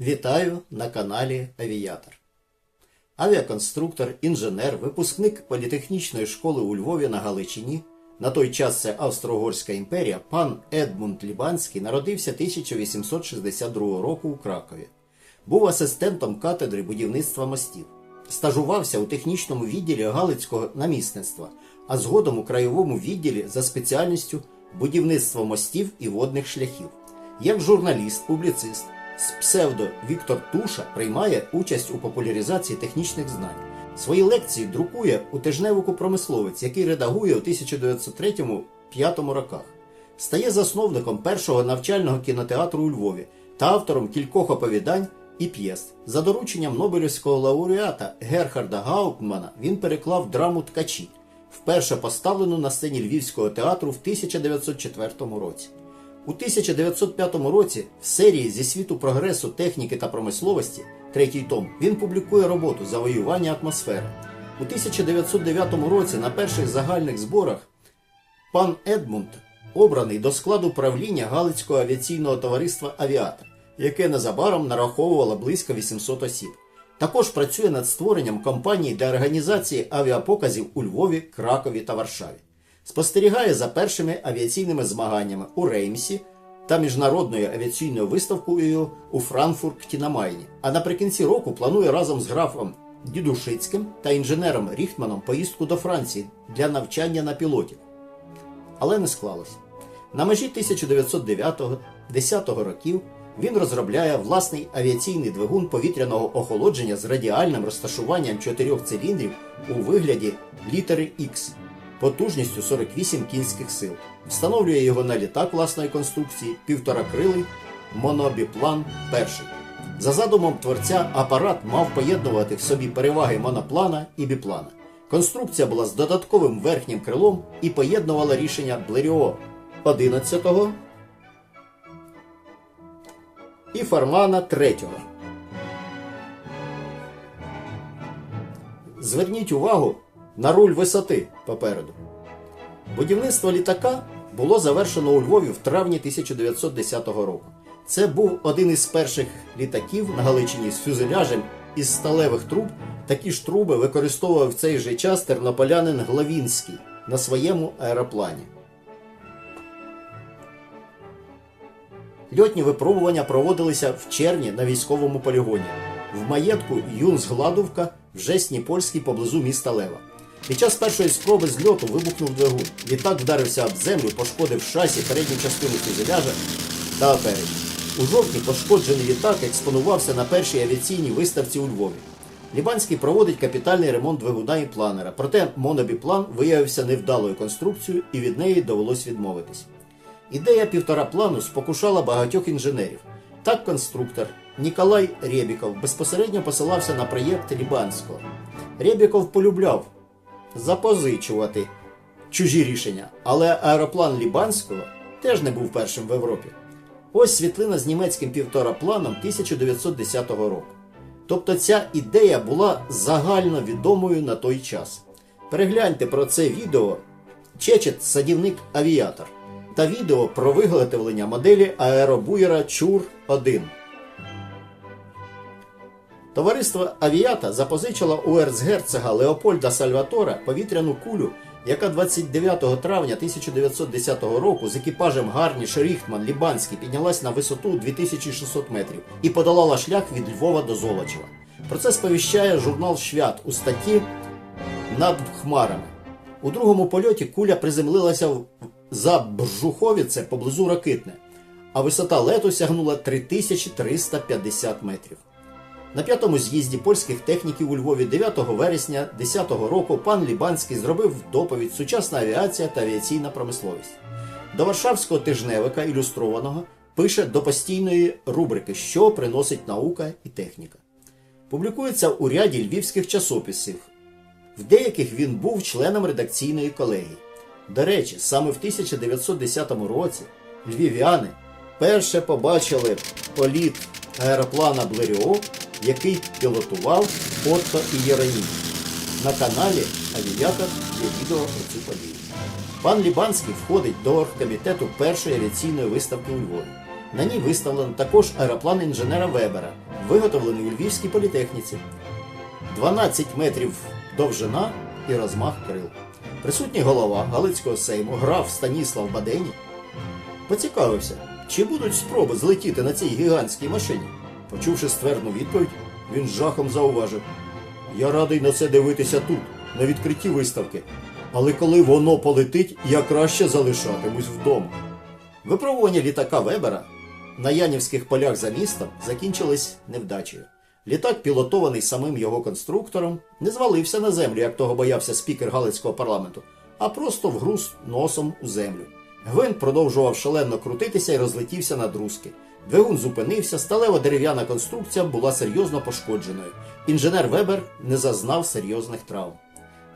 Вітаю на каналі Авіатор. Авіаконструктор, інженер, випускник політехнічної школи у Львові на Галичині. На той час це Австро-Угорська імперія, пан Едмунд Лібанський народився 1862 року у Кракові. Був асистентом катедри будівництва мостів. Стажувався у технічному відділі Галицького намісництва, а згодом у краєвому відділі за спеціальністю будівництво мостів і водних шляхів. Як журналіст, публіцист з псевдо Віктор Туша приймає участь у популяризації технічних знань. Свої лекції друкує у тижневику промисловець, який редагує у 1903-1905 роках. Стає засновником першого навчального кінотеатру у Львові та автором кількох оповідань і п'єс. За дорученням Нобелівського лауреата Герхарда Гауптмана він переклав драму Ткачі, вперше поставлену на сцені Львівського театру в 1904 році. У 1905 році в серії зі світу прогресу техніки та промисловості, третій том, він публікує роботу Завоювання атмосфери. У 1909 році на перших загальних зборах пан Едмунд обраний до складу правління Галицького авіаційного товариства Авіатор, яке незабаром нараховувало близько 800 осіб. Також працює над створенням компанії для організації авіапоказів у Львові, Кракові та Варшаві спостерігає за першими авіаційними змаганнями у Реймсі та міжнародною авіаційною виставкою у Франкфурті на Майні. А наприкінці року планує разом з графом Дідушицьким та інженером Ріхтманом поїздку до Франції для навчання на пілотів. Але не склалось. На межі 1909-10 років він розробляє власний авіаційний двигун повітряного охолодження з радіальним розташуванням чотирьох циліндрів у вигляді літери X потужністю 48 кінських сил. Встановлює його на літак власної конструкції півторакрилий монобіплан перший. За задумом творця, апарат мав поєднувати в собі переваги моноплана і біплана. Конструкція була з додатковим верхнім крилом і поєднувала рішення Блеріо 11 і Фармана 3. Зверніть увагу на руль висоти попереду. Будівництво літака було завершено у Львові в травні 1910 року. Це був один із перших літаків на Галичині з фюзеляжем із сталевих труб. Такі ж труби використовував в цей же час тернополянин Главінський на своєму аероплані. Льотні випробування проводилися в червні на військовому полігоні. В маєтку Юнсгладовка в Жесні Польській поблизу міста Лева. Під час першої спроби зльоту вибухнув двигун. Літак вдарився об землю, пошкодив шасі, передню частину фюзеляжа та опередь. У жовтні пошкоджений літак експонувався на першій авіаційній виставці у Львові. Лібанський проводить капітальний ремонт двигуна і планера, проте монобіплан виявився невдалою конструкцією і від неї довелось відмовитись. Ідея півтораплану спокушала багатьох інженерів. Так конструктор Ніколай Рєбіков безпосередньо посилався на проєкт Лібанського. Рєбіков полюбляв запозичувати чужі рішення, але аероплан Лібанського теж не був першим в Європі. Ось світлина з німецьким півторапланом 1910 року. Тобто ця ідея була загально відомою на той час. Перегляньте про це відео Чечет садівник авіатор та відео про виготовлення моделі аеробуєра Чур 1. Товариство Авіата запозичило у ерцгерцога Леопольда Сальватора повітряну кулю, яка 29 травня 1910 року з екіпажем Гарніш Ріхтман Лібанський піднялась на висоту 2600 метрів і подолала шлях від Львова до Золочева. Про це сповіщає журнал Швят у статті над хмарами. У другому польоті куля приземлилася за Бржуховіце поблизу Ракитне, а висота лету сягнула 3350 метрів. На п'ятому з'їзді польських техніків у Львові 9 вересня 10 року пан Лібанський зробив доповідь Сучасна авіація та авіаційна промисловість. До Варшавського тижневика ілюстрованого пише до постійної рубрики Що приносить наука і техніка. Публікується у ряді львівських часописів. В деяких він був членом редакційної колегії. До речі, саме в 1910 році львів'яни перше побачили політ аероплана Блеріо, який пілотував Отто і Єронім. На каналі Авіатор є відео про цю подію. Пан Лібанський входить до оргкомітету першої авіаційної виставки у Львові. На ній виставлено також аероплан інженера Вебера, виготовлений у Львівській політехніці. 12 метрів довжина і розмах крил. Присутній голова Галицького сейму граф Станіслав Бадені поцікавився, чи будуть спроби злетіти на цій гігантській машині. Почувши ствердну відповідь, він з жахом зауважив: Я радий на це дивитися тут, на відкритті виставки. Але коли воно полетить, я краще залишатимусь вдома. Випробування літака Вебера на Янівських полях за містом закінчились невдачею. Літак, пілотований самим його конструктором, не звалився на землю, як того боявся спікер Галицького парламенту, а просто вгруз носом у землю. Гвинт продовжував шалено крутитися і розлетівся на друзки. Двигун зупинився, сталева дерев'яна конструкція була серйозно пошкодженою. Інженер Вебер не зазнав серйозних травм.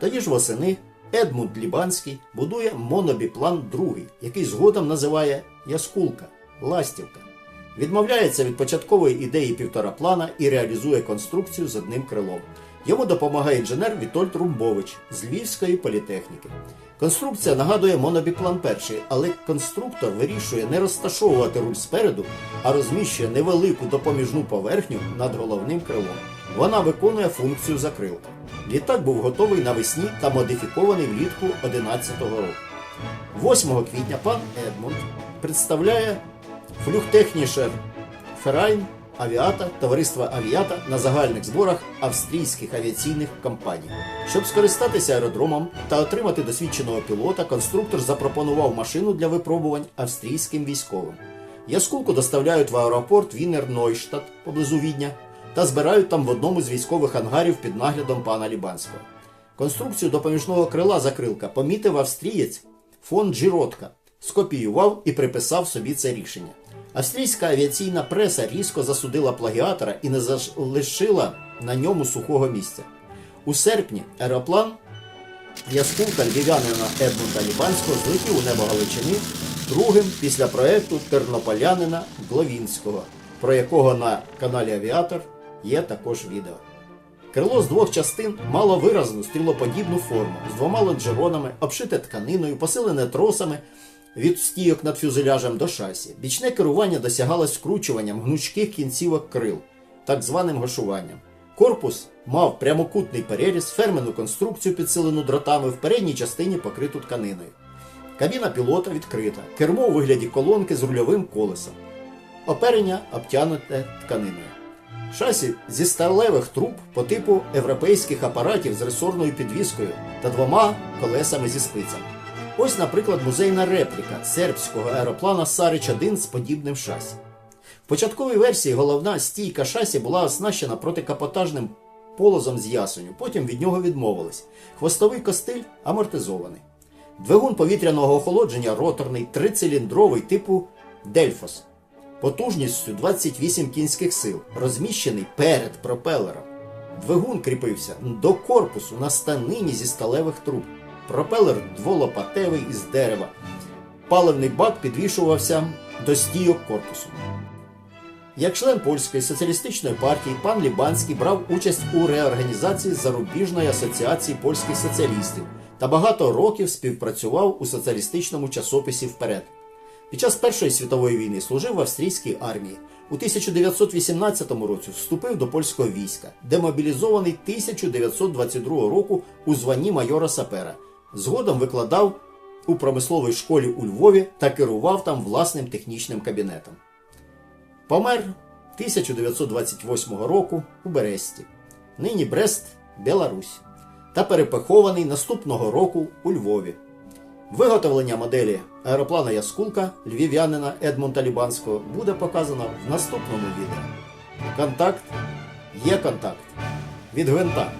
Тоді ж восени Едмунд Лібанський будує монобіплан другий, який згодом називає Яскулка Ластівка. Відмовляється від початкової ідеї півтораплана і реалізує конструкцію з одним крилом. Йому допомагає інженер Вітольд Румбович з Львівської політехніки. Конструкція нагадує монобіплан перший, але конструктор вирішує не розташовувати руль спереду, а розміщує невелику допоміжну поверхню над головним крилом. Вона виконує функцію закрилка. Літак був готовий навесні та модифікований влітку 2011 року. 8 квітня пан Едмунд представляє флюхтехнішер Ферайн Авіата товариства Авіата на загальних зборах австрійських авіаційних компаній. Щоб скористатися аеродромом та отримати досвідченого пілота, конструктор запропонував машину для випробувань австрійським військовим. Яскулку доставляють в аеропорт Вінер Нойштадт поблизу Відня та збирають там в одному з військових ангарів під наглядом пана Лібанського. Конструкцію допоміжного крила закрилка помітив австрієць фон Джіротка, скопіював і приписав собі це рішення. Австрійська авіаційна преса різко засудила плагіатора і не залишила на ньому сухого місця. У серпні аероплан Яскулка львів'янина Едмунда Лібанського злетів у небо Галичини другим після проекту тернополянина Гловінського, про якого на каналі Авіатор є також відео. Крило з двох частин мало виразну стрілоподібну форму з двома лонжеронами, обшите тканиною, посилене тросами від стійок над фюзеляжем до шасі. Бічне керування досягалось вкручуванням гнучких кінцівок крил, так званим гошуванням. Корпус мав прямокутний переріз, фермену конструкцію, підсилену дротами, в передній частині покриту тканиною. Кабіна пілота відкрита, кермо у вигляді колонки з рульовим колесом. Оперення обтянуте тканиною. Шасі зі сталевих труб по типу європейських апаратів з ресорною підвіскою та двома колесами зі спицями. Ось, наприклад, музейна репліка сербського аероплана Сарич 1 з подібним шасі. В початковій версії головна стійка шасі була оснащена протикапотажним полозом з ясеню, потім від нього відмовились. Хвостовий костиль амортизований. Двигун повітряного охолодження роторний трициліндровий типу Дельфос потужністю 28 кінських сил, розміщений перед пропелером. Двигун кріпився до корпусу на станині зі сталевих труб. Пропелер дволопатевий із дерева. Паливний бак підвішувався до стійок корпусу. Як член польської соціалістичної партії, пан Лібанський брав участь у реорганізації Зарубіжної асоціації польських соціалістів та багато років співпрацював у соціалістичному часописі вперед. Під час Першої світової війни служив в австрійській армії. У 1918 році вступив до польського війська, демобілізований 1922 року у званні майора сапера. Згодом викладав у промисловій школі у Львові та керував там власним технічним кабінетом. Помер 1928 року у Бересті, нині Брест, Білорусь, та перепахований наступного року у Львові. Виготовлення моделі аероплана Яскулка львів'янина Едмунда Лібанського буде показано в наступному відео. Контакт є контакт від гвинта.